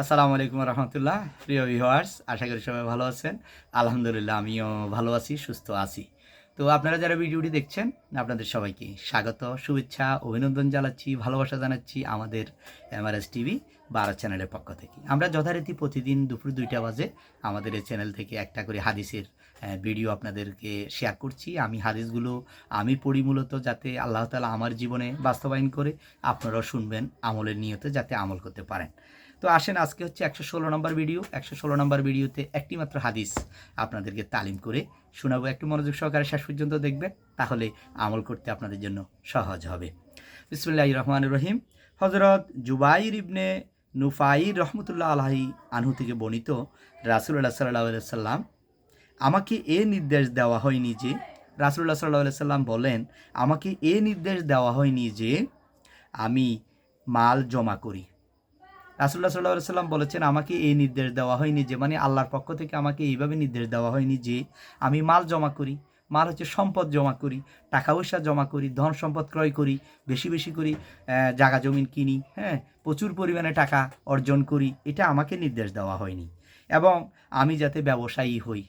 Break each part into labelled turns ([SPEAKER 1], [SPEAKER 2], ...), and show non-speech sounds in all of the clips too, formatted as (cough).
[SPEAKER 1] আসসালামু আলাইকুম রহমতুল্লাহ। প্রিয় ভিউয়ার্স আশা করি সবাই ভালো আছেন। আলহামদুলিল্লাহ, আমিও ভালো আছি, সুস্থ আছি। তো আপনারা যারা ভিডিওটি দেখছেন আপনাদের সবাইকে স্বাগত, শুভেচ্ছা, অভিনন্দন জানাচ্ছি, ভালোবাসা জানাচ্ছি আমাদের এমআরএস টিভি বারো চ্যানেলের পক্ষ থেকে। আমরা যথারীতি প্রতিদিন দুপুর দুইটা বাজে আমাদের এই চ্যানেল থেকে একটা করে হাদিসের ভিডিও আপনাদেরকে শেয়ার করছি। আমি হাদিসগুলো আমি পড়ি মূলত যাতে আল্লাহ তালা আমার জীবনে বাস্তবায়ন করে, আপনারাও শুনবেন আমলের নিয়তে যাতে আমল করতে পারেন। তো আসেন, আজকে হচ্ছে একশো ষোলো নম্বর ভিডিও। একশো ষোলো নম্বর ভিডিওতে একটি মাত্র হাদিস আপনাদেরকে তালিম করে শোনাবো। একটু মনোযোগ সহকারে শেষ পর্যন্ত দেখবেন, তাহলে আমল করতে আপনাদের জন্য সহজ হবে। বিসমুল্লাহ রহমান রহিম। হজরত জুবাইর ইবনে নুফাইর রহমতুল্লাহ আলহি আনহু থেকে বর্ণিত রাসুল্লাহ সাল্লাহ সাল্লাম আমাকে এ নির্দেশ দেওয়া হয়নি যে রাসুল্লাহ সাল্লাহ সাল্লাম বলেন, আমাকে এ নির্দেশ দেওয়া হয়নি যে আমি মাল জমা করি। রাসুল্লাহ সাল্লাহ সাল্লাম বলেছেন, আমাকে এই নির্দেশ দেওয়া হয়নি যে মানে আল্লাহর পক্ষ থেকে আমাকে এইভাবে নির্দেশ দেওয়া হয়নি যে, আমি মাল জমা করি। মাল হচ্ছে সম্পদ জমা করি, টাকা পয়সা জমা করি, ধন সম্পদ ক্রয় করি, বেশি বেশি করি জাগা জমিন কিনি হ্যাঁ প্রচুর পরিমাণে টাকা অর্জন করি, এটা আমাকে নির্দেশ দেওয়া হয়নি। এবং আমি যাতে ব্যবসায়ী হই,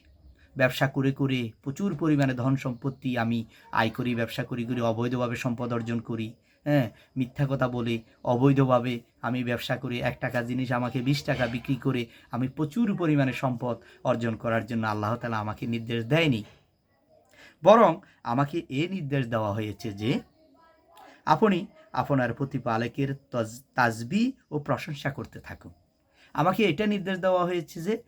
[SPEAKER 1] ব্যবসা করে করে প্রচুর পরিমাণে ধন সম্পত্তি আমি আয় করি, ব্যবসা করি করি অবৈধভাবে সম্পদ অর্জন করি হ্যাঁ মিথ্যা কথা বলে অবৈধভাবে আমি ব্যবসা করি এক টাকা জিনিস আমাকে বিশ টাকা বিক্রি করে আমি প্রচুর পরিমাণে সম্পদ অর্জন করার জন্য আল্লাহ তালা আমাকে নির্দেশ দেয়নি। বরং আমাকে এ নির্দেশ দেওয়া হয়েছে যে আপনি আপনার প্রতিপালকের তজ- তাজবি ও প্রশংসা করতে থাকুন। আমাকে এটা নির্দেশ দেওয়া হয়েছে যে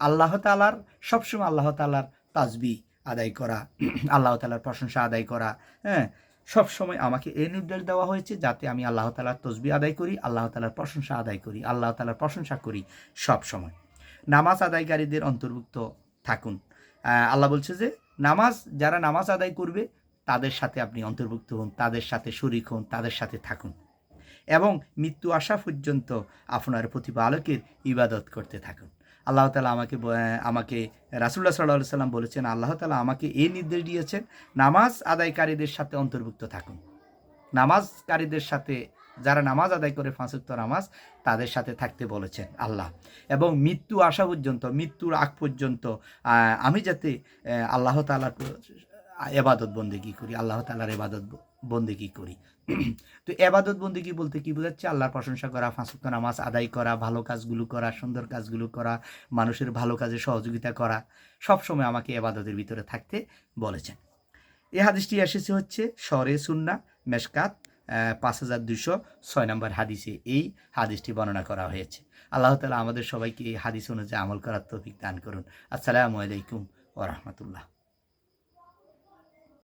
[SPEAKER 1] আল্লাহ তালার সবসময় আল্লাহ তালার তাজবি আদায় করা, (clears throat) আল্লাহ তালার প্রশংসা আদায় করা হ্যাঁ? সব সময় আমাকে এই নির্দেশ দেওয়া হয়েছে যাতে আমি আল্লাহ তালার তসবি আদায় করি, আল্লাহ তালার প্রশংসা আদায় করি, আল্লাহ তালার প্রশংসা করি সব সময় নামাজ আদায়কারীদের অন্তর্ভুক্ত থাকুন। আল্লাহ বলছে যে নামাজ, যারা নামাজ আদায় করবে, তাদের সাথে আপনি অন্তর্ভুক্ত হন, তাদের সাথে শরিক হন, তাদের সাথে থাকুন। এবং মৃত্যু আসা পর্যন্ত আপনার প্রতিপালকের ইবাদত করতে থাকুন। আল্লাহ তালা আমাকে আমাকে রাসুল্লাহ সাল্লাহ সাল্লাম বলেছেন, আল্লাহ তালা আমাকে এই নির্দেশ দিয়েছেন, নামাজ আদায়কারীদের সাথে অন্তর্ভুক্ত থাকুন। নামাজকারীদের সাথে যারা নামাজ আদায় করে ফাঁসুক্ত নামাজ, তাদের সাথে থাকতে বলেছেন আল্লাহ। এবং মৃত্যু আসা পর্যন্ত, মৃত্যুর আগ পর্যন্ত আমি যাতে আল্লাহ তালার এবাদত বন্দেগি করি, আল্লাহ তালার এবাদত বন্দেগি করি। (clears throat) তো এবাদত বন্দেগি বলতে কি বোঝাচ্ছে? আল্লাহর প্রশংসা করা ফাঁসুক্ত নামাজ আদায় করা, ভালো কাজগুলো করা, সুন্দর কাজগুলো করা, মানুষের ভালো কাজে সহযোগিতা করা, সবসময় আমাকে এবাদতের ভিতরে থাকতে বলেছেন। এ হাদিসটি এসেছে হচ্ছে শরে সুন্না, মেশকাত পাঁচ হাজার দুশো ছয় নম্বর হাদিসে এই হাদিসটি বর্ণনা করা হয়েছে। আল্লাহ তালা আমাদের সবাইকে এই হাদিস অনুযায়ী আমল করার তৌফিক দান করুন। আসসালামু আলাইকুম ওরহমতুল্লাহ